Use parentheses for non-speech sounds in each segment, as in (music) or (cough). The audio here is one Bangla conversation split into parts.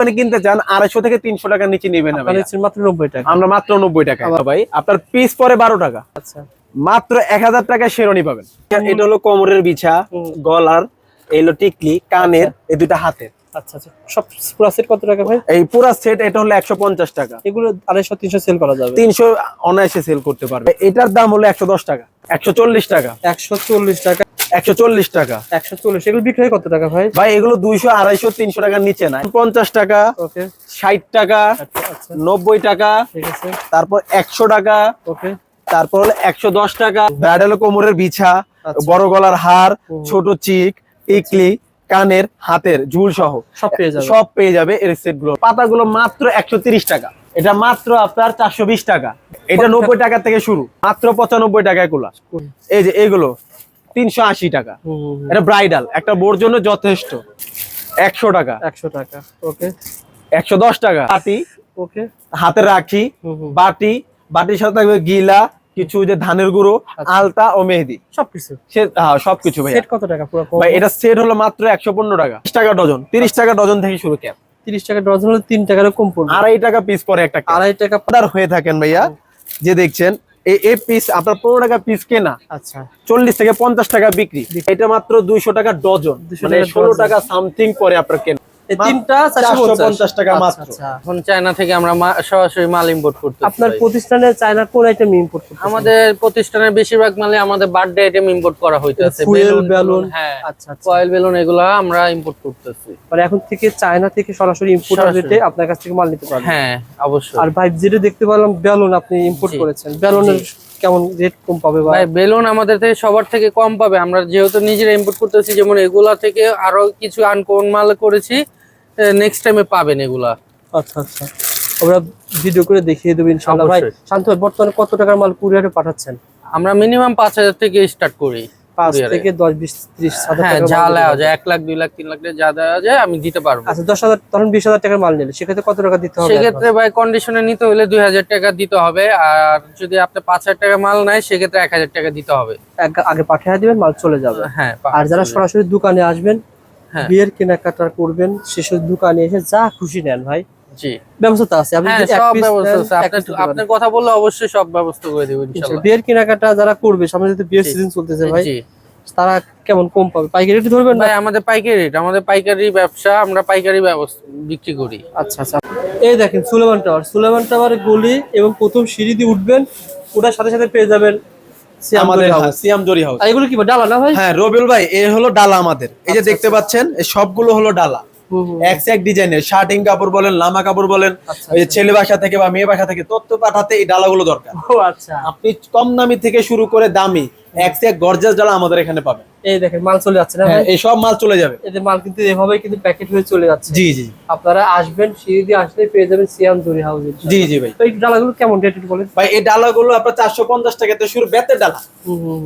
মানে কিনতে চান আড়াইশো থেকে তিনশো টাকার নিচে নেবেন মাত্র নব্বই টাকা। আমরা মাত্র নব্বই টাকা ভাই আপনার পিস পরে বারো টাকা। আচ্ছা। মাত্র এক হাজার টাকায় শেরনি পাবেন। এটা হলো কোমরের বিছা গলার এই হলো টিকলি কানের এই দুটা হাতের। আচ্ছা আচ্ছা। সব পুরো সেট কত টাকা ভাই? এই পুরা সেট এটা হলো টাকা। এগুলো সেল করা যাবে। তিনশো অনায়াসে সেল করতে পারবে। এটার দাম হলো একশো দশ টাকা। একশো চল্লিশ টাকা। একশো চল্লিশ টাকা। একশো চল্লিশ টাকা। একশো চল্লিশ। এগুলো বিক্রি কত টাকা ভাই? ভাই এগুলো টাকার নিচে না পঞ্চাশ টাকা ওকে ষাট টাকা আচ্ছা আচ্ছা। নব্বই টাকা ঠিক আছে। তারপর একশো টাকা ওকে তারপর হলো একশো দশ টাকা। ব্রাইডাল কোমরের বিছা আচ্ছা। বড় গলার হার ছোট চিক টিকলি কানের হাতের ঝুল সহ সব পেয়ে যাবে। সব পেয়ে যাবে এর সেটগুলো। পাতাগুলো মাত্র একশো টাকা। এটা মাত্র আপনার চারশো বিশ টাকা। এটা নব্বই টাকা থেকে শুরু। মাত্র পঁচানব্বই টাকায়গুলা হুম, এই যে এগুলো তিনশো আশি টাকা। এটা ব্রাইডাল একটা বোর জন্য যথেষ্ট। একশো টাকা। একশো টাকা। ওকে। একশো দশ টাকা। বাটি। ওকে। হাতে রাখি। বাটি। বাটির সাথে থাকবে গিলা। কিছু যে ধানের গুঁড়ো আচ্ছা। আলতা ও মেহেদি। সবকিছু? হ্যাঁ সবকিছু ভাই কত টাকা পুরো ভাই এটা সেট হলো মাত্র একশো পনেরো টাকা। তিরিশ টাকা ডজন তিরিশ টাকা ডজন থেকে শুরু ক্যাপ। তিরিশ টাকা ডজন হলে তিন টাকার কম পড়বে। আড়াই টাকা পিস পরে একটা আড়াই টাকা অর্ডার হয়ে থাকেন ভাইয়া যে দেখছেন এই এই পিস আপনার পনেরো টাকা পিস কেনা আচ্ছা। চল্লিশ থেকে পঞ্চাশ টাকা বিক্রি। এটা মাত্র দুইশো টাকা ডজন। মানে ষোলো টাকা সামথিং পরে আপনার কেনা। এই তিনটা টাকা আচ্ছা, মাত্র। আচ্ছা। এখন চায়না থেকে আমরা মা- সরাসরি মাল ইম্পোর্ট করতে আপনার প্রতিষ্ঠানে চায়নার কোন আইটেম ইম্পোর্ট করতে আমাদের প্রতিষ্ঠানের বেশিরভাগ মালে আমাদের বার্থডে আইটেম ইম্পোর্ট করা হইতেছে। ফুয়েল বেলুন হ্যাঁ আচ্ছা আচ্ছা। কয়েল বেলুন এগুলা আমরা ইম্পোর্ট করতেছি। মানে এখন থেকে চায়না থেকে সরাসরি ইম্পোর্ট রেটে আপনার কাছ থেকে মাল নিতে পারবেন। হ্যাঁ অবশ্যই। আর দেখতে পেলাম বেলুন আপনি ইম্পোর্ট করেছেন। বেলুনের কেমন রেট কম পাবে ভাই? বেলুন আমাদের থেকে সবার থেকে কম পাবে। আমরা যেহেতু নিজেরা ইম্পোর্ট করতেছি যেমন এগুলা থেকে আরও কিছু আনকোন মাল করেছি নেক্সট টাইমে পাবেন এগুলা। আচ্ছা আচ্ছা। আমরা ভিডিও করে দেখিয়ে দেবো ইনশাআল্লাহ। ভাই শান্ত ভাই বর্তমানে কত টাকার মাল কুরিয়ারে পাঠাচ্ছেন? আমরা মিনিমাম পাঁচ হাজার থেকে স্টার্ট করি পাঁচ। থেকে দশ বিশ ত্রিশ হাজার হ্যাঁ যা দেওয়া যায় এক লাখ দুই লাখ তিন লাখ যা দেওয়া যায় আমি দিতে পারব। আচ্ছা দশ হাজার ধরুন বিশ হাজার টাকার মাল নিলে সেক্ষেত্রে কত টাকা দিতে হবে সেক্ষেত্রে ভাই কন্ডিশনে নিতে হলে দুই হাজার টাকা দিতে হবে আর যদি আপনি পাঁচ হাজার টাকা মাল নেয় সেক্ষেত্রে এক হাজার টাকা দিতে হবে। এক- আগে পাঠিয়ে দিবেন মাল চলে যাবে। হ্যাঁ আর যারা সরাসরি দোকানে আসবেন। বিয়ের কেনাকাটা করবেন সেসব দোকানে এসে যা খুশি নেন ভাই। জি। ব্যবস্থা আছে। আপনি হ্যাঁ যদি এক সব ব্যবস্থা আছে। আপনার। কথা বললে অবশ্যই সব ব্যবস্থা করে দেবো ইনশাআল্লাহ। বিয়ের কেনাকাটা যারা করবে সামনে বিয়ের জি। সিজন চলতেছে ভাই তারা কেমন কম পাবে? পাইকারি রেটে ধরবেন ভাই আমাদের পাইকারি রেট আমাদের পাইকারি ব্যবসা আমরা পাইকারি ব্যবস্থা বিক্রি করি। আচ্ছা আচ্ছা। এই দেখেন সুলেমান টাওয়ার। সুলেমান টাওয়ার গলি এবং প্রথম সিঁড়ি দিয়ে উঠবেন ওটার সাথে সাথে পেয়ে যাবেন আমাদের জরি হ্যাঁ, হাউস। সিয়াম জরি হাউস এগুলো কি ডালা না ভাই? হ্যাঁ রবিউল ভাই এ হলো ডালা আমাদের। এই যে আচ্ছা, দেখতে পাচ্ছেন সবগুলো হলো ডালা। এক এক ডিজাইনের শার্টিং কাপড় বলেন লামা কাপড় বলেন আচ্ছা, যে ছেলে বাসা থেকে বা মেয়ে বাসা থেকে তথ্য পাঠাতে এই ডালাগুলো দরকার। আচ্ছা। আপনি কম দামি থেকে শুরু করে দামি এক এক গর্জাস ডালা আমাদের এখানে পাবেন। এই দেখেন মাল চলে যাচ্ছে না হ্যাঁ এই সব মাল চলে যাবে। এদের মাল কিন্তু এভাবে কিন্তু প্যাকেট হয়ে চলে যাচ্ছে। জি জি। আপনারা আসবেন সিঁড়ি দিয়ে আসলে পেয়ে যাবেন সিয়াম জরি হাউস জি জি ভাই। তো এই ডালাগুলো কেমন রেট বলেন। ভাই এই ডালাগুলো আপনার চারশো পঞ্চাশ টাকা থেকে শুরু বেতের ডালা।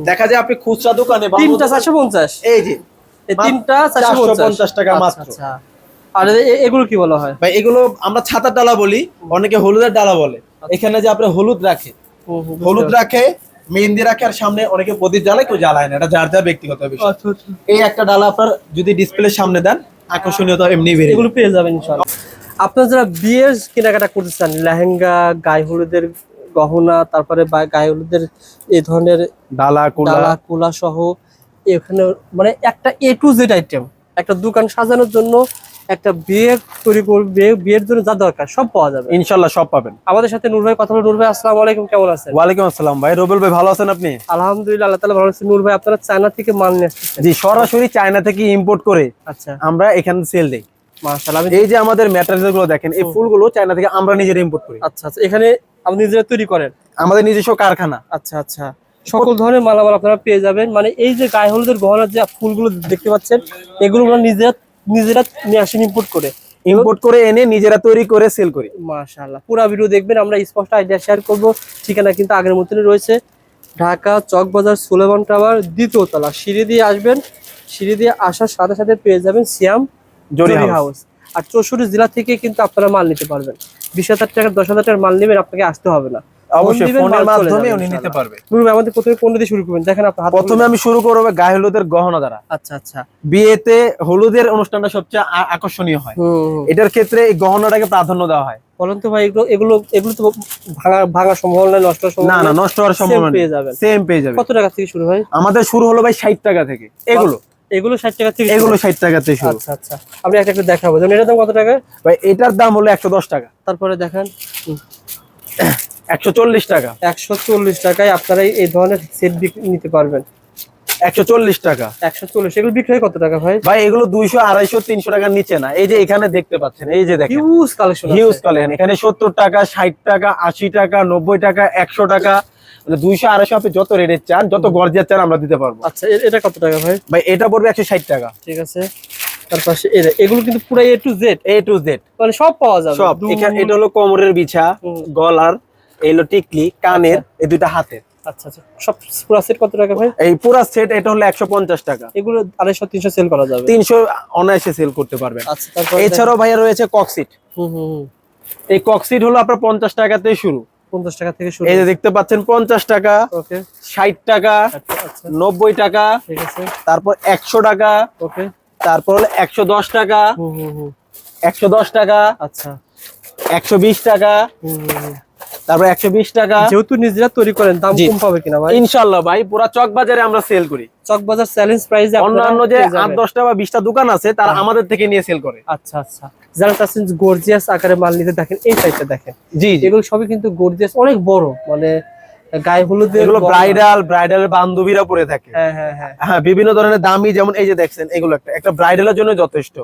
দেখা যায় আপনি খুচরা দোকানে বা তিনটা চারশো পঞ্চাশ? এই যে এই তিনটা চারশো 450 টাকা আচ্ছা, মাত্র। আচ্ছা। আর এগুলো কি বলা হয়? ভাই এগুলো আমরা ছাতার ডালা বলি অনেকে হলুদের ডালা বলে। এখানে যে আপনি হলুদ রাখে হলুদ রাখে মেহেন্দি রাখে আর সামনে অনেকে প্রদীপ জ্বালায় কেউ জ্বালায় না। এটা যার যার ব্যক্তিগত বিষয়। আচ্ছা, আচ্ছা। এই একটা ডালা আপনার যদি ডিসপ্লে সামনে দেন আকর্ষণীয়তা এমনি বেড়ে এগুলো পেয়ে যাবেন ইনশাআল্লাহ। আপনারা যারা বিয়ের কেনাকাটা করতে চান লেহেঙ্গা গায়ে হলুদের গহনা তারপরে গায়ে হলুদের এই ধরনের ডালা ডালা কুলা সহ এখানে মানে একটা এ টু জেড আইটেম একটা দোকান সাজানোর জন্য একটা বিয়ে তৈরি করবে বিয়ের জন্য যা দরকার সব পাওয়া যাবে। ইনশাল্লাহ সব পাবেন। আমাদের সাথে নূর ভাই কথা বলে। নূর ভাই আসসালামু আলাইকুম কেমন আছেন? ওয়ালাইকুম আসসালাম ভাই। রবিউল ভাই ভালো আছেন আপনি? আলহামদুলিল্লাহ আল্লাহ তালা ভালো আছে। নূর ভাই আপনারা চায়না থেকে মাল নিয়ে আসতেছেন। জি সরাসরি চায়না থেকে ইম্পোর্ট করে আচ্ছা। আমরা এখানে সেল দেই। এই যে আমাদের ম্যাটেরিয়ালগুলো দেখেন এই ফুলগুলো চায়না থেকে আমরা নিজেরা ইম্পোর্ট করি। আচ্ছা আচ্ছা এখানে আপনি নিজেরা তৈরি করেন? আমাদের নিজস্ব কারখানা। আচ্ছা আচ্ছা সকল ধরনের মালামাল আপনারা পেয়ে যাবেন। মানে এই যে গায়ে হলুদের গহনার যে ফুলগুলো দেখতে পাচ্ছেন এগুলো আমরা নিজেরা নিজেরা নিয়ে আসেন ইম্পোর্ট করে। ইম্পোর্ট করে এনে নিজেরা তৈরি করে সেল করি। মাশাআল্লাহ। পুরো ভিডিও দেখবেন আমরা স্পষ্ট আইডিয়া শেয়ার করব। ঠিকানা কিন্তু আগের মতনই রয়েছে। ঢাকা চকবাজার সুলেমান টাওয়ার দ্বিতীয় তলা। সিঁড়ি দিয়ে আসবেন সিঁড়ি দিয়ে আসার সাথে সাথে পেয়ে যাবেন সিয়াম জরি হাউস আর চৌষট্টি জেলা থেকে কিন্তু আপনারা মাল নিতে পারবেন। বিশ হাজার টাকা দশ হাজার টাকার মাল নেবেন আপনাকে আসতে হবে না। অবশ্যই ফোনের মাধ্যমে উনি নিতে পারবে। আমাদের প্রথমে দিয়ে শুরু করবেন। দেখেন আপনার প্রথমে আমি শুরু করব গায়ে হলুদের গহনা দ্বারা। আচ্ছা আচ্ছা। বিয়েতে হলুদের অনুষ্ঠানটা সবচেয়ে আকর্ষণীয় হয়। এটার ক্ষেত্রে এই গহনাটাকে প্রাধান্য দেওয়া হয়। বলেন তো ভাই এগুলো এগুলো এগুলো তো ভাঙা ভাঙা সম্ভাবনা নষ্ট হওয়ার না না নষ্ট হওয়ার সম্ভাবনা পেয়ে যাবেন। সেম পেয়ে যাবে কত টাকা থেকে শুরু হয়? আমাদের শুরু হলো ভাই ষাট টাকা থেকে। এগুলো। এগুলো ষাট টাকা থেকে এগুলো টাকা থেকে শুরু। আচ্ছা আচ্ছা। আপনি একটা একটা দেখাবো। যেমন এটার দাম কত টাকা? ভাই এটার দাম হলো একশো দশ টাকা। তারপরে দেখেন। একশো চল্লিশ টাকা। একশো চল্লিশ টাকায় আপনারা এই- ধরনের সেট নিতে পারবেন। একশো চল্লিশ টাকা। একশো চল্লিশ। এগুলো বিক্রি হয় কত টাকা ভাই? ভাই এগুলো দুইশো আড়াইশো তিনশো টাকার নিচে না। এই যে এখানে দেখতে পাচ্ছেন এই যে দেখেন। হিউজ কালেকশন হিউজ কালেকশন এখানে সত্তর টাকা ষাট টাকা আশি টাকা নব্বই টাকা একশো টাকা। মানে দুইশো আড়াইশো আপনি যত রেটের চান যত গর্জিয়ার চান আমরা দিতে পারব। আচ্ছা এটা কত টাকা ভাই? ভাই এটা পড়বে একশো ষাট টাকা। ঠিক আছে। তার পাশে এগুলো কিন্তু পুরো A to Z A to Z মানে সব পাওয়া যাবে। সব। এখানে এটা হলো কোমরের বিছা গলার এই হলো টিকলি কানের এই দুইটা হাতের। আচ্ছা আচ্ছা। সব পুরো সেট কত টাকা ভাই? এই পুরো সেট এটা হলো একশো পঞ্চাশ টাকা। এগুলো আড়াইশো তিনশো সেল করা যাবে। তিনশো অনায়াসে সেল করতে আচ্ছা তারপর এছাড়াও ভাইয়া রয়েছে ককসিট হুম হুম এই ককসিট হলো আপনার পঞ্চাশ টাকাতে শুরু। পঞ্চাশ টাকা থেকে শুরু। এই যে দেখতে পাচ্ছেন পঞ্চাশ টাকা ওকে ষাট টাকা আচ্ছা আচ্ছা। নব্বই টাকা ঠিক আছে। তারপর একশো টাকা ওকে তারপর হলো একশো দশ টাকা। একশো দশ টাকা। আচ্ছা। একশো বিশ টাকা। তারপর একশো বিশ টাকা। যেহেতু নিজেরা তৈরি করেন দাম কম পাবে কিনা ভাই? ইনশাল্লাহ ভাই পুরা চক বাজারে আমরা সেল করি। চকবাজার চ্যালেঞ্জ প্রাইসে অন্যান্য যে আট দশটা বা বিশটা দোকান আছে তারা আমাদের থেকে নিয়ে সেল করে। আচ্ছা আচ্ছা। যারা চাচ্ছেন গর্জিয়াস আকারে মাল নিতে দেখেন এই সাইডটা দেখেন। জি জি। এগুলো সবই কিন্তু গর্জিয়াস অনেক বড়। মানে গায়ে হলুদ এগুলো ব্রাইডাল ব্রাইডাল বান্ধবীরা পরে থাকে। হ্যাঁ হ্যাঁ হ্যাঁ। হ্যাঁ বিভিন্ন ধরনের দামি যেমন এই যে দেখছেন এগুলো একটা। একটা ব্রাইডালের জন্য যথেষ্ট।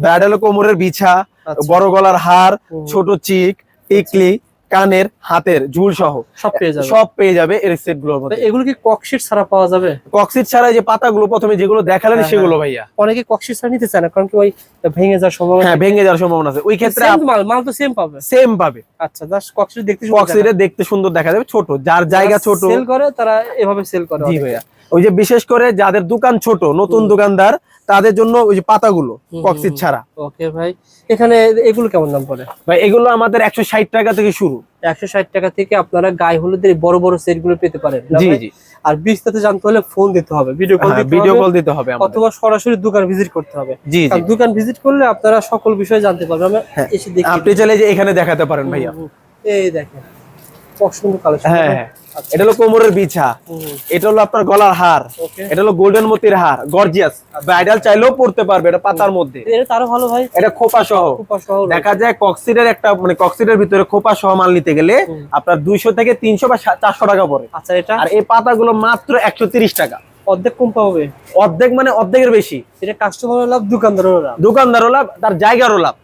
ব্রাইডাল কোমরের বিছা আচ্ছা। বড় গলার হার ছোট চিক টিকলি কানের হাতের ঝুল সহ। সব পেয়ে যাবে। সব পেয়ে যাবে এর সেটগুলোর মধ্যে। এগুলো কি ককশিট ছাড়া পাওয়া যাবে? কক্সিট ছাড়া যে পাতাগুলো প্রথমে যেগুলো দেখালেন হ্যাঁ, সেগুলো ভাইয়া। অনেকে ককশিট ছাড়া নিতে চায় না কারণ কি ওই ভেঙে যাওয়ার সম্ভাবনা হ্যাঁ ভেঙে যাওয়ার সম্ভাবনা আছে। ওই ক্ষেত্রে মাল মাল তো সেম পাবে। সেম পাবে। আচ্ছা জাস্ট ককশিট দেখতে সুন্দর কক্সিটে দেখতে সুন্দর দেখা যাবে ছোট। যার জায়গা ছোট। সেল করে তারা এভাবে সেল করে জি ভাইয়া। ওই যে বিশেষ করে যাদের দোকান ছোট নতুন দোকানদার তাদের জন্য ওই যে পাতাগুলো কক্সিট ছাড়া। ওকে ভাই। এখানে এগুলো কেমন দাম পড়ে? ভাই এগুলো আমাদের একশো ষাট টাকা থেকে শুরু। একশো ষাট টাকা থেকে আপনারা গায়ে হলুদের বড় বড় সেটগুলো পেতে পারেন। জি জি। আর বিস্তারিত জানতে হলে ফোন দিতে হবে। ভিডিও কল ভিডিও কল দিতে হবে অথবা সরাসরি দোকান ভিজিট করতে হবে। জি জি। দোকান ভিজিট করলে আপনারা সকল বিষয় জানতে পারবেন। আমরা হ্যাঁ। এসে দেখি আপনি চলে যে এখানে দেখাতে পারেন ভাইয়া। এই দেখেন পছন্দ কালেকশন হ্যাঁ। এটা হলো কোমরের বিছা। এটা হলো আপনার গলার হার। এটা হলো গোল্ডেন মতির হার গর্জিয়াস ব্রাইডাল চাইলেও পড়তে পারবে এটা পাতার মধ্যে। এটা আরও ভালো ভাই। এটা খোপা সহ। দেখা যায় কক্সিডের একটা মানে কক্সিডের ভিতরে খোপা সহ মাল নিতে গেলে আপনার দুইশো থেকে তিনশো বা চারশো টাকা পড়ে। আচ্ছা এটা? আর এই পাতাগুলো মাত্র একশো তিরিশ টাকা। অর্ধেক কম পাবে। অর্ধেক মানে অর্ধেকের বেশি। এটা কাস্টমারও লাভ দোকানদারও লাভ। দোকানদারও লাভ তার জায়গারও লাভ।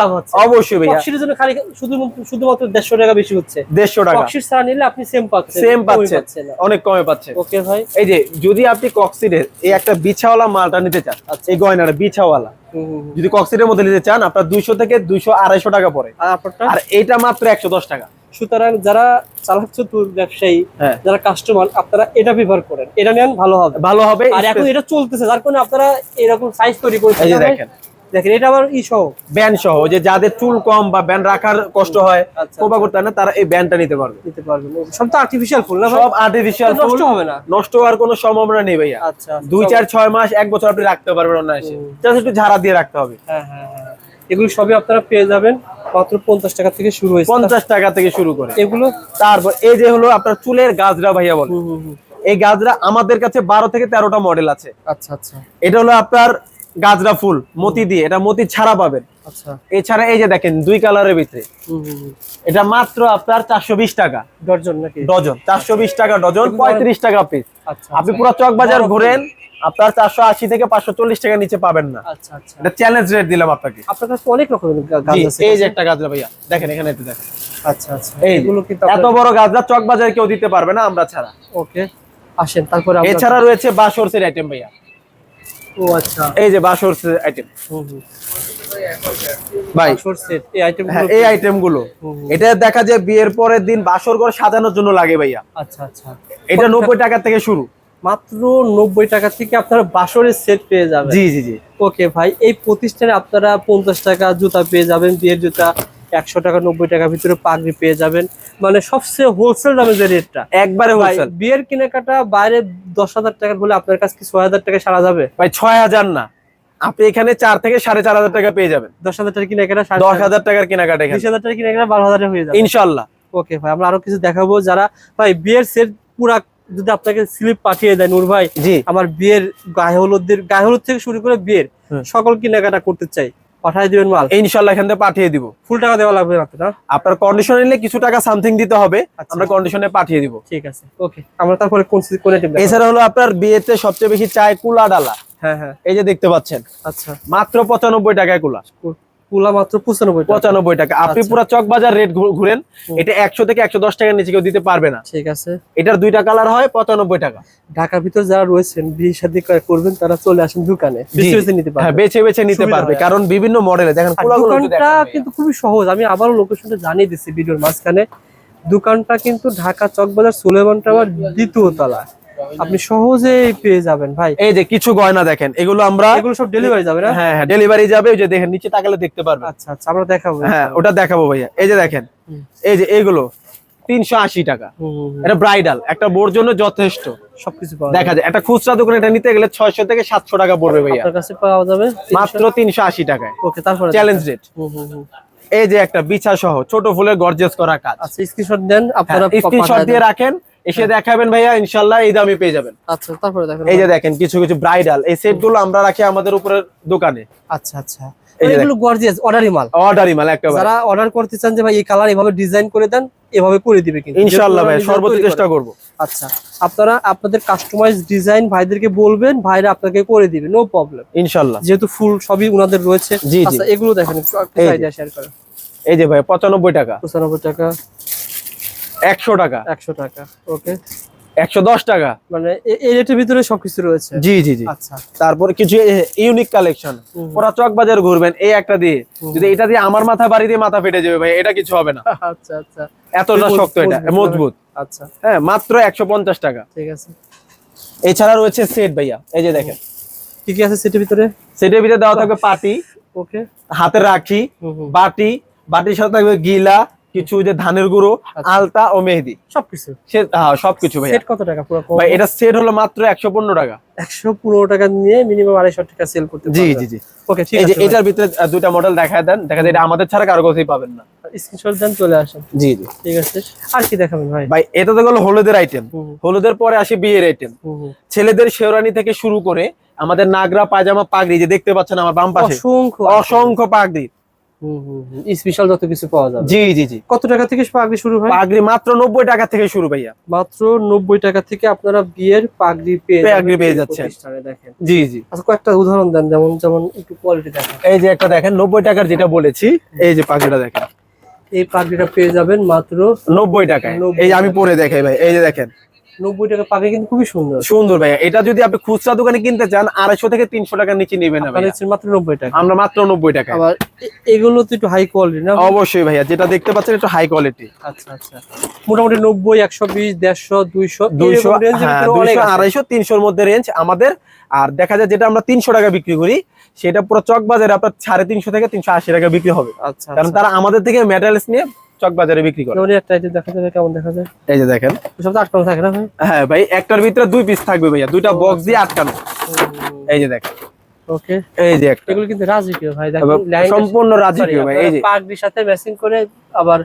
লাভ হচ্ছে। অবশ্যই ভাইয়া। জন্য খালি শুধু শুধুমাত্র টাকা বেশি হচ্ছে। দেড়শো টাকা। ছাড়া নিলে আপনি সেম পাচ্ছেন সেম পাচ্ছেন। অনেক কমে পাচ্ছেন ওকে ভাই। এই যে যদি আপনি কক্সিডের এই একটা বিছাওয়ালা মালটা নিতে চান আচ্ছা। এই গয়নাটা বিছাওয়ালা। যদি কক্সিডের মধ্যে নিতে চান আপনার দুইশো থেকে দুইশো আড়াইশো টাকা পড়ে। আর এটা মাত্র একশো দশ টাকা। সুতরাং যারা চালাক চতুর ব্যবসায়ী হ্যাঁ। যারা কাস্টমার আপনারা এটা ব্যবহার করেন। এটা নেন ভালো হবে। ভালো হবে। আর এখন এটা চলতেছে যার কারণে আপনারা এরকম সাইজ তৈরি ভাই? দেখেন। দেখেন এটা আবার ই সহ। ব্যান্ড সহ যে যাদের চুল কম বা ব্যান্ড রাখার কষ্ট হয় আচ্ছা, করতে না তারা এই ব্যান্ডটা নিতে পারবে। নিতে সব তো আর্টিফিশিয়াল ফুল না সব আর্টিফিশিয়াল নষ্ট হবে না? নষ্ট হওয়ার কোনো সম্ভাবনা নেই ভাইয়া। আচ্ছা দুই চার ছয় মাস এক বছর আপনি রাখতে পারবেন অনায়াসে। জাস্ট একটু ঝাড়া দিয়ে রাখতে হবে। হ্যাঁ হ্যাঁ হ্যাঁ। এগুলো সবই আপনারা পেয়ে যাবেন। মাত্র পঞ্চাশ টাকা থেকে শুরু হয়েছে। পঞ্চাশ টাকা থেকে শুরু করে। এগুলো? তারপর এই যে হলো আপনার চুলের গাজরা ভাইয়া বলে। এই গাজরা আমাদের কাছে বারো থেকে তেরোটা মডেল আছে। আচ্ছা আচ্ছা। এটা হলো আপনার গাজরা ফুল মতি দিয়ে এটা মতি ছাড়া পাবেন। আচ্ছা। এছাড়া এই যে দেখেন দুই কালারের ভিতরে। এটা মাত্র আপনার চারশো বিশ টাকা। ডর্জন নাকি? ডজন চারশো বিশ টাকা ডজন পঁয়ত্রিশ টাকা পিস আচ্ছা আপনি পুরো চক বাজার ঘুরেন আপনার চারশো আশি থেকে পাঁচশো চল্লিশ টাকা নিচে পাবেন না। আচ্ছা আচ্ছা। এটা চ্যালেঞ্জ রেট দিলাম আপনাকে। আপনার কাছে অনেক রকমের এই যে একটা গাজরা ভাইয়া দেখেন এখানে একটু দেখেন। আচ্ছা আচ্ছা। কিন্তু এত বড় গাজরা চক বাজার কেউ দিতে পারবে না আমরা ছাড়া। ওকে আসেন তারপরে এছাড়া রয়েছে বাসরসের আইটেম ভাইয়া। ও আচ্ছা। এই যে বাসরসের আইটেম ভাই বাসর এই আইটেম হ্যাঁ গুলো। এটা দেখা যায় বিয়ের পরের দিন বাসর ঘর সাজানোর জন্য লাগে ভাইয়া। আচ্ছা আচ্ছা। এটা নব্বই টাকা থেকে শুরু। মাত্র নব্বই টাকা থেকে আপনারা বাসরের সেট পেয়ে যাবেন। জি জি জি। ওকে ভাই এই প্রতিষ্ঠানে আপনারা পঞ্চাশ টাকা জুতা পেয়ে যাবেন বিয়ের জুতা। একশো টাকা নব্বই টাকার ভিতরে পাগড়ি পেয়ে যাবেন। মানে সবচেয়ে হোলসেল দামে যে রেটটা একবারে হোলসেল বিয়ের কেনাকাটা বাইরে দশ হাজার টাকার বলে আপনার কাছে কি ছয় হাজার টাকা সারা যাবে? ভাই ছয় হাজার না। আপনি এখানে চার থেকে সাড়ে চার হাজার টাকা পেয়ে যাবেন। দশ হাজার টাকা কেনাকাটা দশ হাজার টাকার কেনাকাটা বিশ হাজার টাকা কেনাকাটা বারো হাজারে হয়ে যাবে। ইনশাল্লাহ। ওকে ভাই আমরা আরও কিছু দেখাবো। যারা ভাই বিয়ের সেট পুরা যদি আপনাকে স্লিপ পাঠিয়ে দেয় নূর ভাই জি। আমার বিয়ের গায়ে হলুদের গায়ে হলুদ থেকে শুরু করে বিয়ের সকল কেনাকাটা করতে চাই। পাঠিয়ে দিবেন মাল। ইনশাল্লাহ এখান থেকে পাঠিয়ে দিব। ফুল টাকা দেওয়া লাগবে না? আপনার কন্ডিশন নিলে কিছু টাকা সামথিং দিতে হবে আচ্ছা। আমরা কন্ডিশনে পাঠিয়ে দিব। ঠিক আছে ওকে। আমরা তারপরে কোন কোন টিম এছাড়া হলো আপনার বিয়েতে সবচেয়ে বেশি চায় কুলা ডালা হ্যাঁ হ্যাঁ। এই যে দেখতে পাচ্ছেন আচ্ছা। মাত্র পঁচানব্বই টাকায় কুলা কুলা মাত্র পঁচানব্বই পঁচানব্বই টাকা। আপনি আচ্ছা। পুরো চক বাজার রেট ঘুরেন এটা একশো থেকে একশো দশ টাকার নিচে কেউ দিতে পারবে না। ঠিক আছে। এটার দুইটা কালার হয় পঁচানব্বই টাকা। ঢাকার ভিতর যারা রয়েছেন বিয়ে শাদী করবেন তারা চলে আসেন দোকানে। হ্যাঁ বেছে বেছে নিতে পারবে কারণ বিভিন্ন মডেলে দেখেন দোকানটা কিন্তু খুবই সহজ। আমি আবারও লোকেশনটা জানিয়ে দিচ্ছি ভিডিওর মাঝখানে। দোকানটা কিন্তু ঢাকা চকবাজার সুলেমান টাওয়ার দ্বিতীয় তলা আপনি সহজেই পেয়ে যাবেন ভাই। এই যে কিছু গয়না দেখেন এগুলো আমরা এগুলো সব ডেলিভারি যাবে না? হ্যাঁ হ্যাঁ ডেলিভারি যাবে ওই যে দেখেন নিচে তাকালে দেখতে পারবেন। আচ্ছা আচ্ছা আমরা দেখাবো। হ্যাঁ ওটা দেখাবো ভাইয়া। এই যে দেখেন এই যে এগুলো তিনশো আশি টাকা। এটা ব্রাইডাল একটা বোর জন্য যথেষ্ট। সবকিছু দেখা যায় একটা খুচরা দোকানে এটা নিতে গেলে ছয়শো থেকে সাতশো টাকা পড়বে ভাইয়া। আপনার কাছে পাওয়া যাবে মাত্র তিনশো আশি টাকায়। ওকে তারপরে চ্যালেঞ্জ রেট। এই যে একটা বিছা সহ ছোট ফুলের গর্জেস করা কাজ। আচ্ছা স্ক্রিনশট দেন আপনারা স্ক্রিনশট দিয়ে রাখেন এসে দেখাবেন ভাইয়া ইনশাল্লাহ এই দামে পেয়ে যাবেন। আচ্ছা তারপরে দেখেন এই যে দেখেন কিছু কিছু ব্রাইডাল এই সেটগুলো আমরা রাখি আমাদের উপরের দোকানে। আচ্ছা আচ্ছা। এই যে এগুলো গর্জিয়াস অর্ডারি মাল। অর্ডারই মাল একেবারে যারা অর্ডার করতে চান যে ভাই এই কালার এভাবে ডিজাইন করে দেন এভাবে করে দিবে কিন্তু। ইনশাল্লাহ যেহেতু ভাই সর্বোচ্চ চেষ্টা করে। করব। আচ্ছা আপনারা আপনাদের কাস্টমাইজ ডিজাইন ভাইদেরকে বলবেন ভাইরা আপনাকে করে দিবে নো প্রবলেম ইনশাল্লাহ। যেহেতু ফুল সবই ওনাদের রয়েছে। আচ্ছা এগুলো দেখেন একটু আইডিয়া শেয়ার করেন। এই যে ভাই পঁচানব্বই টাকা। পঁচানব্বই টাকা। একশো টাকা। একশো টাকা ওকে একশো দশ টাকা। মানে এই রেটের ভিতরে সবকিছু রয়েছে? জি জি জি। আচ্ছা। তারপরে কিছু ইউনিক কালেকশন চক বাজার ঘুরবেন এই একটা দিয়ে। যদি এটা দিয়ে আমার মাথা বাড়ি দিয়ে মাথা ফেটে যাবে ভাই এটা কিছু হবে না। (laughs) আচ্ছা আচ্ছা। এতটা মজবুত, শক্ত এটা মজবুত। আচ্ছা। হ্যাঁ মাত্র একশো পঞ্চাশ টাকা। ঠিক আছে। এছাড়া রয়েছে সেট ভাইয়া এই যে দেখেন। কি কি আছে সেটের ভিতরে? সেটের ভিতরে দেওয়া থাকবে পাটি ওকে হাতের রাখি বাটি বাটির সাথে থাকবে গিলা কিছু যে ধানের গুঁড়ো আচ্ছা। আলতা ও মেহেদি। সবকিছু? হ্যাঁ সবকিছু ভাইয়া। সেট কত টাকা পুরো ভাই এটা সেট হলো মাত্র একশো পনেরো টাকা। একশো পনেরো টাকা নিয়ে মিনিমাম আড়াইশো টাকা সেল করতে জি জি জি। ওকে ঠিক আছে এটার ভিতরে দুইটা মডেল দেখায় দেন। দেখা যায় এটা আমাদের ছাড়া কারও কাছেই পাবেন না। স্ক্রিনশট দেন চলে আসেন। জি জি। ঠিক আছে। আর কি দেখাবেন ভাই? ভাই এটা তো গেলো হলুদের আইটেম হলুদের পরে আসে বিয়ের আইটেম। ছেলেদের শেরওয়ানি থেকে শুরু করে আমাদের নাগরা পায়জামা পাগড়ি যে দেখতে পাচ্ছেন আমার বাম পাশে। অসংখ্য। অসংখ্য পাগড়ি। স্পেশাল যত কিছু পাওয়া যাবে। জি জি জি। কত টাকা থেকে পাগড়ি শুরু হয় পাগড়ি মাত্র নব্বই টাকা থেকে শুরু ভাইয়া। মাত্র নব্বই টাকা থেকে আপনারা বিয়ের পাগড়ি পেয়ে পাগড়ি পেয়ে যাচ্ছেন। দেখেন। জি জি। আচ্ছা কয়েকটা উদাহরণ দেন যেমন যেমন একটু কোয়ালিটি দেখেন। এই যে একটা দেখেন নব্বই টাকার যেটা বলেছি এই যে পাগড়িটা দেখেন। এই পাগড়িটা পেয়ে যাবেন মাত্র নব্বই টাকায়। এই আমি পরে দেখাই ভাই এই যে দেখেন। নব্বই টাকা পাগড়ি কিন্তু খুবই সুন্দর। সুন্দর ভাইয়া। এটা যদি আপনি খুচরা দোকানে কিনতে চান আড়াইশো থেকে তিনশো টাকার নিচে নেবেন না ভাইয়া। মাত্র নব্বই টাকা। আমরা মাত্র নব্বই টাকা। আবার এগুলো তো একটু হাই কোয়ালিটি না? অবশ্যই ভাইয়া যেটা দেখতে পাচ্ছেন একটু হাই কোয়ালিটি আচ্ছা আচ্ছা। মোটামুটি নব্বই একশো বিশ দেড়শো দুইশো দুইশো এরকম range এর হ্যাঁ মধ্যে রেঞ্জ আমাদের। আর দেখা যায় যেটা আমরা তিনশো টাকা বিক্রি করি সেটা পুরো চক বাজারে আপনার সাড়ে তিনশো থেকে তিনশো আশি টাকা বিক্রি হবে। আচ্ছা কারণ তারা আমাদের থেকে মেটারিয়ালস নিয়ে চক বাজারে বিক্রি করে। যেমন একটা আইটেম দেখা যাবে কেমন দেখা যায়? এই যে দেখেন। সব তো আটকানো থাকে না ভাই? হ্যাঁ ভাই একটার ভিতরে দুই পিস থাকবে ভাইয়া দুইটা বক্স দিয়ে আটকানো। এই যে দেখেন। ওকে। এই যে একটা। এগুলো কিন্তু রাজকীয় ভাই দেখেন সম্পূর্ণ রাজকীয় ভাই এই যে। পাগড়ির সাথে ম্যাচিং করে আবার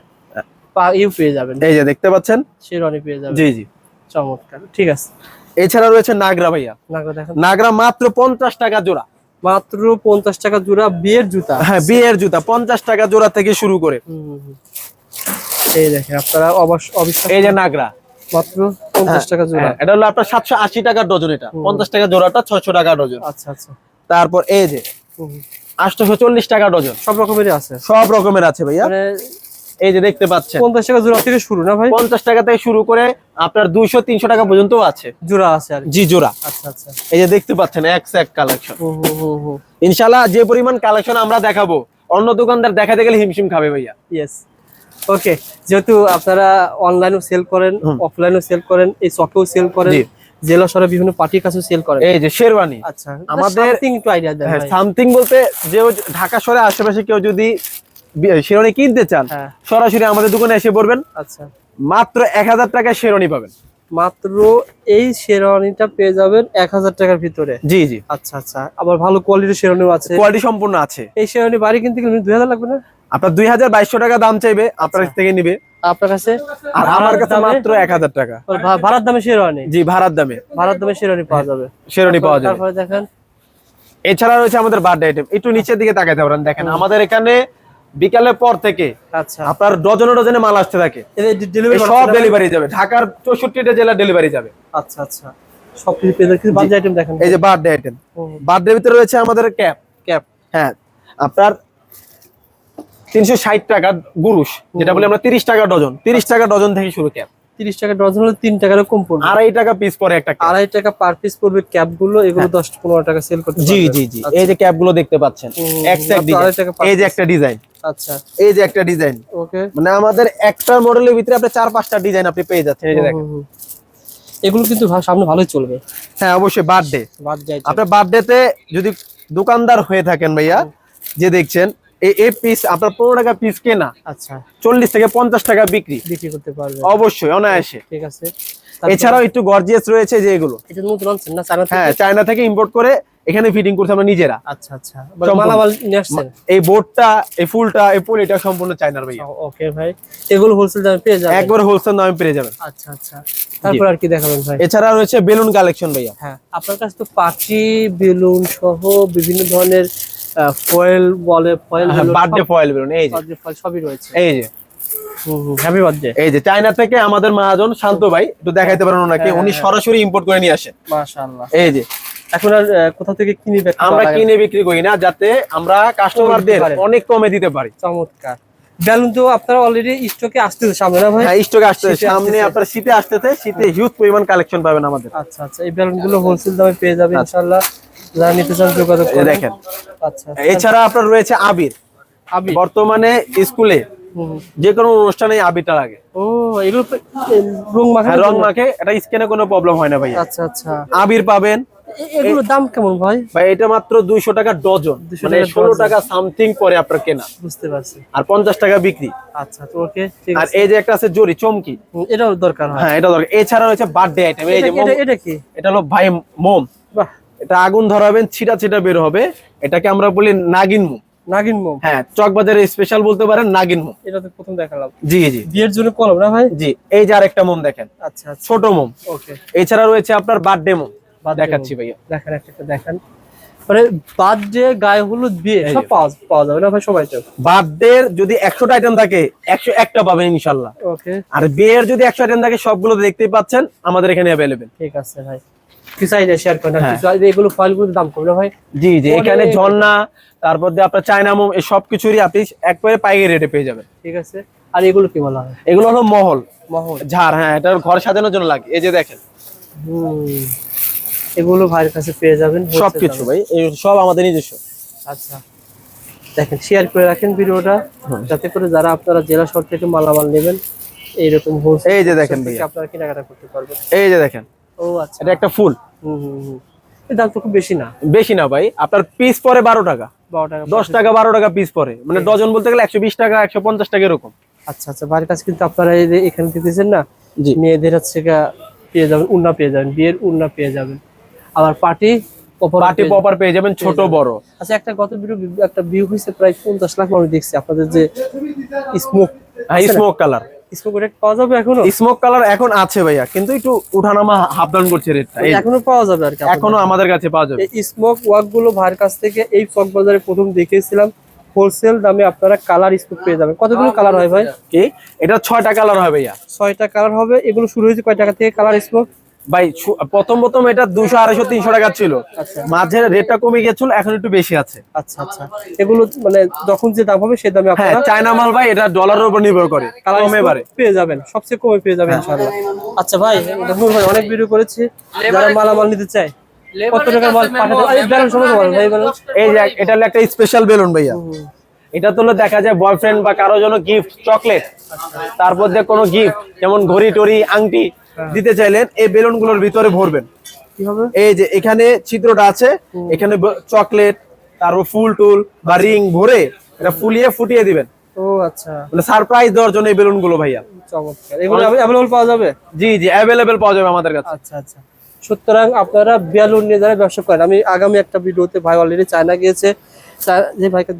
পা ইউ পেয়ে যাবেন। এই যে দেখতে পাচ্ছেন? শেরওয়ানি পেয়ে যাবেন। জি জি। চমৎকার ঠিক আছে। এছাড়া রয়েছে নাগরা ভাইয়া। নাগরা দেখেন। নাগরা মাত্র পঞ্চাশ টাকা জোড়া। মাত্র পঞ্চাশ টাকা জোড়া বিয়ের জুতা। হ্যাঁ বিয়ের জুতা পঞ্চাশ টাকা জোড়া থেকে শুরু করে। এই দেখেন আপনারা অবশ্য অবিশ্বাস এই যে নাগরা। মাত্র পঞ্চাশ টাকা জোড়া। হ্যাঁ, এটা হলো আপনার সাতশো আশি টাকার ডজন এটা। পঞ্চাশ টাকা জোড়াটা ছয়শো টাকা ডজন। আচ্ছা আচ্ছা। তারপর এই যে হুম। চল্লিশ টাকা ডজন। সব আছে। সব রকমের আছে ভাইয়া। মানে এই যে দেখতে পাচ্ছেন। পঞ্চাশ টাকা জোড়া থেকে শুরু না ভাই? পঞ্চাশ টাকা থেকে শুরু করে আপনার দুইশো তিনশো টাকা পর্যন্ত আছে। জোড়া আছে আর জি জোড়া। আচ্ছা আচ্ছা। এই যে দেখতে পাচ্ছেন এক এক কালেকশন। ইনশাল্লাহ যে পরিমাণ কালেকশন আমরা দেখাবো অন্য দোকানদার দেখাতে গেলে হিমশিম খাবে ভাইয়া। ইয়েস ওকে যেহেতু আপনারা অনলাইনেও সেল করেন। অফলাইনেও সেল করেন এই চকেও সেল করেন জেলা শহরে বিভিন্ন পার্টির কাছেও সেল করেন। এই যে শেরওয়ানি আচ্ছা আমাদের- দেন হ্যাঁ সামথিং বলতে যে ঢাকা শহরে আশেপাশে কেউ যদি শেরওয়ানি কিনতে চান হ্যাঁ। সরাসরি আমাদের দোকানে এসে পড়বেন আচ্ছা। মাত্র এক হাজার টাকায় শেরওয়ানি পাবেন। মাত্র এই শেরওয়ানিটা পেয়ে যাবেন এক হাজার টাকার ভিতরে। জি জি। আচ্ছা আচ্ছা। আবার ভালো কোয়ালিটির শেরওয়ানিও আছে। কোয়ালিটি সম্পূর্ণ আছে। এই শেরওয়ানি বাড়ি কিনতে গেলে দুই হাজার লাগবে না? আপনার দুই হাজার বাইশশো টাকা দাম চাইবে আপনার কাছ থেকে নিবে। আপনার কাছে? আর আমার কাছে মাত্র এক হাজার টাকা। ভাড়ার দামে শেরওয়ানি? জি ভাড়ার দামে। ভাড়ার দামে শেরওয়ানি পাওয়া যাবে। শেরওয়ানি পাওয়া যাবে। তারপরে দেখেন। এছাড়া রয়েছে আমাদের বার্থডে আইটেম একটু নিচের দিকে তাকাইতে পারেন দেখেন। আমাদের এখানে বিকালের পর থেকে আচ্ছা। আপনার ডজনে ডজনে মাল আসতে থাকে। ডেলিভারি সব ডেলিভারি যাবে। ঢাকার চৌষট্টিটা জেলা ডেলিভারি যাবে। আচ্ছা আচ্ছা। সব কিছু পেয়ে যাবেন কিছু বাজে আইটেম দেখেন। এই যে বার্থডে আইটেম বার্থডে ভিতরে রয়েছে আমাদের ক্যাপ। ক্যাপ। হ্যাঁ। আপনার তিনশো ষাট টাকা গুরুশ যেটা বলি আমরা তিরিশ টাকা ডজন। তিরিশ টাকা ডজন থেকে শুরু ক্যাপ। তিরিশ টাকা ডজন হলে তিন টাকার কম পড়বে। আড়াই টাকা পিস পরে একটা আড়াই টাকা পার পিস পড়বে ক্যাপগুলো এগুলো দশ পনেরো টাকা সেল করতে জি জি জি। আচ্ছা, এই যে ক্যাপগুলো দেখতে পাচ্ছেন এই যে একটা ডিজাইন আচ্ছা। এই যে একটা ডিজাইন ওকে। মানে আমাদের একটা মডেলের ভিতরে আপনি চার পাঁচটা ডিজাইন আপনি পেয়ে যাচ্ছেন এই যে দেখেন। এগুলো কিন্তু সামনে ভালোই চলবে। হ্যাঁ অবশ্যই বার্থডে আপনার বার্থডেতে যদি দোকানদার হয়ে থাকেন ভাইয়া যে দেখছেন এই এই পিস আপনার পনেরো টাকা পিস কেনা আচ্ছা। চল্লিশ থেকে পঞ্চাশ টাকা বিক্রি। বিক্রি করতে পারবে অবশ্যই অনায়াসে। ঠিক আছে। এছাড়াও একটু গর্জিয়াস রয়েছে যে এগুলো। চায়না থেকে? হ্যাঁ চায়না থেকে ইম্পোর্ট করে এখানে ফিটিং করছে আমরা নিজেরা। আচ্ছা আচ্ছা। মালামাল এই বোর্ডটা এই ফুলটা এই ফুল এটা সম্পূর্ণ চায়নার ভাইয়া। ওকে ভাই। এগুলো হোলসেল দামে পেয়ে যাবেন? একবার হোলসেল দামে পেয়ে যাবেন। আচ্ছা আচ্ছা। তারপর আর কি দেখাবেন ভাই? এছাড়া রয়েছে বেলুন কালেকশন ভাইয়া। হ্যাঁ আপনার কাছে তো বেলুন সহ বিভিন্ন ধরনের ফয়েল বলে ফয়েল বার্থডে ফয়েল বেলুন এই যে। বার্থডে ফয়েল সবই রয়েছে। এই যে। হ্যাপি বার্থডে এই যে চায়না থেকে আমাদের মহাজন শান্ত ভাই একটু দেখাইতে পারেন ওনাকে হ্যাঁ, উনি হ্যাঁ। সরাসরি ইম্পোর্ট করে নিয়ে আসেন। মাশাআল্লাহ। এই যে। এখন আর কোথা থেকে কিনবে আমরা কিনে বিক্রি করি না যাতে আমরা কাস্টমারদের অনেক কমে দিতে পারি। চমৎকার। বেলুন তো আপনারা অলরেডি স্টকে আসতেছে সামনে না ভাই? হ্যাঁ স্টক সামনে আসতেছে। আপনার শীতে আসতেছে শীতে হিউজ পরিমাণ কালেকশন পাবেন আমাদের। আচ্ছা আচ্ছা এই বেলুনগুলো হোলসেল দামে পেয়ে যাবে ইনশাআল্লাহ। যারা নিতে চান যোগাযোগ করুন দেখেন। আচ্ছা এছাড়া আপনার রয়েছে আবির। আবি বর্তমানে স্কুলে। যে কোনো অনুষ্ঠানে আবিরটা লাগে। ও এগুলো রং মাখা হ্যাঁ, রং মাখে এটা স্কিনে কোনো প্রবলেম হয় না ভাইয়া। আচ্ছা আচ্ছা। আবির পাবেন। এগুলোর দাম কেমন ভাই? ভাই এটা মাত্র দুইশো টাকা ডজন। মানে ষোলো। টাকা সামথিং পরে আপনার কেনা। বুঝতে পারছি। আর পঞ্চাশ টাকা বিক্রি। আচ্ছা তো ওকে ঠিক আর এই যে একটা আছে জরি চমকি। এটাও দরকার হয়। হ্যাঁ এটা দরকার। এছাড়া রয়েছে বার্থডে আইটেম এই এটা যে কি- এটা- কি? এটা হলো ভাই মোম। এটা আগুন ধরাবেন ছিটা ছিটা বের হবে। এটাকে আমরা বলি নাগিন মোম নাগিন মোম হ্যাঁ চকবাজারে স্পেশাল বলতে পারেন নাগিন মোম এটা তো প্রথম দেখালাম। জি জি। বিয়ের জন্য কলম না ভাই? জি এই যে আরেকটা মোম দেখেন। আচ্ছা আচ্ছা। ছোট মোম। ওকে। এছাড়া রয়েছে আপনার বার্থডে মোম। দেখাচ্ছি ভাইয়া। দেখেন একটা দেখেন। মানে বার্থডে গায়ে হলুদ বিয়ে সব পাওয়া পাওয়া যাবে না ভাই সবাই তো? বার্থডে যদি একশোটা আইটেম থাকে একশো একটা পাবেন ইনশাল্লাহ। ওকে। আর বিয়ের যদি একশো আইটেম থাকে সবগুলো দেখতেই পাচ্ছেন আমাদের এখানে ঠিক আছে ভাই। কিছু আইডিয়া শেয়ার করেন হ্যাঁ। এগুলো দাম ভাই? জি জি এখানে ঝর্ণা তারপর দিয়ে আপনার চায়না মোম এই সব কিছুরই আপনি একবারে পাইকারি রেটে পেয়ে যাবেন। ঠিক আছে। আর এগুলো কি বলা হয়? এগুলো হলো মহল। মহল। ঝাড় হ্যাঁ এটা ঘর সাজানোর জন্য লাগে। এই যে দেখেন। এগুলো ভাইয়ের কাছে পেয়ে যাবেন সবকিছু ভাই সব আমাদের নিজস্ব। আচ্ছা। দেখেন শেয়ার করে রাখেন ভিডিওটা যাতে করে যারা আপনারা জেলা শহর থেকে মালামাল নেবেন এইরকম এই যে দেখেন আপনারা কেনাকাটা করতে পারবেন। এই যে দেখেন। ও আচ্ছা। এটা একটা ফুল। দাম তো খুব বেশি না। বেশি না ভাই আপনার পিস পরে বারো টাকা। বারো টাকা দশ টাকা বারো টাকা পিস পরে। মানে ডজন বলতে গেলে একশো বিশ টাকা একশো পঞ্চাশ টাকা এরকম। আচ্ছা আচ্ছা বাড়ির কাছে কিন্তু আপনারা এই যে এখানে দিতেছেন না মেয়েদের হচ্ছে পেয়ে যাবেন উন্না পেয়ে যাবেন বিয়ের উন্না পেয়ে যাবেন। আবার পার্টি পার্টি পপার পেয়ে যাবেন ছোট বড়। আচ্ছা একটা গত ভিডিও একটা ভিউ হয়েছে প্রায় পঞ্চাশ লাখ মানুষ দেখছি। আপনাদের যে smoke smoke colour smoke rate পাওয়া যাবে এখনও? স্মোক কালার এখন আছে ভাইয়া কিন্তু একটু উঠানামা হাফ ডাউন করছে রেটটা এখনও পাওয়া যাবে আর কি এখনও আমাদের কাছে পাওয়া যাবে। এই স্মোক ওয়াকগুলো ভাইয়ের কাছ থেকে এই চক বাজারে প্রথম দেখেছিলাম হোলসেল দামে আপনারা কালার স্মোক পেয়ে যাবেন। কতগুলো কালার হয় ভাই? কি? এটা ছয়টা কালার হয় ভাইয়া। ছয়টা কালার হবে এগুলো শুরু হয়েছে কয় টাকা থেকে কালার স্মোক ভাই প্রথম প্রথম এটা দুশো আড়াইশো তিনশো টাকা ছিল। আচ্ছা। মাঝে রেটটা কমে গেছিল এখন একটু বেশি আছে। আচ্ছা আচ্ছা। এগুলো মানে যখন যে দাম হবে সেই দামে হ্যাঁ চায়না মাল ভাই এটা ডলারের উপর নির্ভর করে কমে বাড়ে। পেয়ে যাবেন সবচেয়ে কমে পেয়ে যাবেন ইনশাআল্লাহ। আচ্ছা ভাই নূর ভাই অনেক ভিডিও করেছি। যারা মালামাল নিতে চায় কত টাকার মাল পাঠাতে এই যে এটা হলো একটা স্পেশাল বেলুন ভাইয়া। এটা তো হলো দেখা যায় বয়ফ্রেন্ড বা কারও জন্য গিফট চকলেট তারপর দিয়ে কোনো গিফট যেমন ঘড়ি টড়ি আংটি দিতে চাইলেন এই বেলুনগুলোর ভিতরে ভরবেন। এই যে এখানে ছিদ্রটা আছে এখানে চকলেট তারপর ফুল টুল বা রিং ভরে এটা ফুলিয়ে ফুটিয়ে দিবেন। ও আচ্ছা। মানে সারপ্রাইজ দেওয়ার জন্য এই বেলুনগুলো ভাইয়া। চমৎকার। এগুলো অ্যাভেলেবল পাওয়া যাবে? জি জি পাওয়া যাবে আমাদের কাছে। আচ্ছা আচ্ছা। সুতরাং আপনারা বেলুন নিয়ে যারা ব্যবসা করেন আমি আগামী একটা ভিডিওতে ভাই অলরেডি চায়না গিয়েছে যে ভাইকে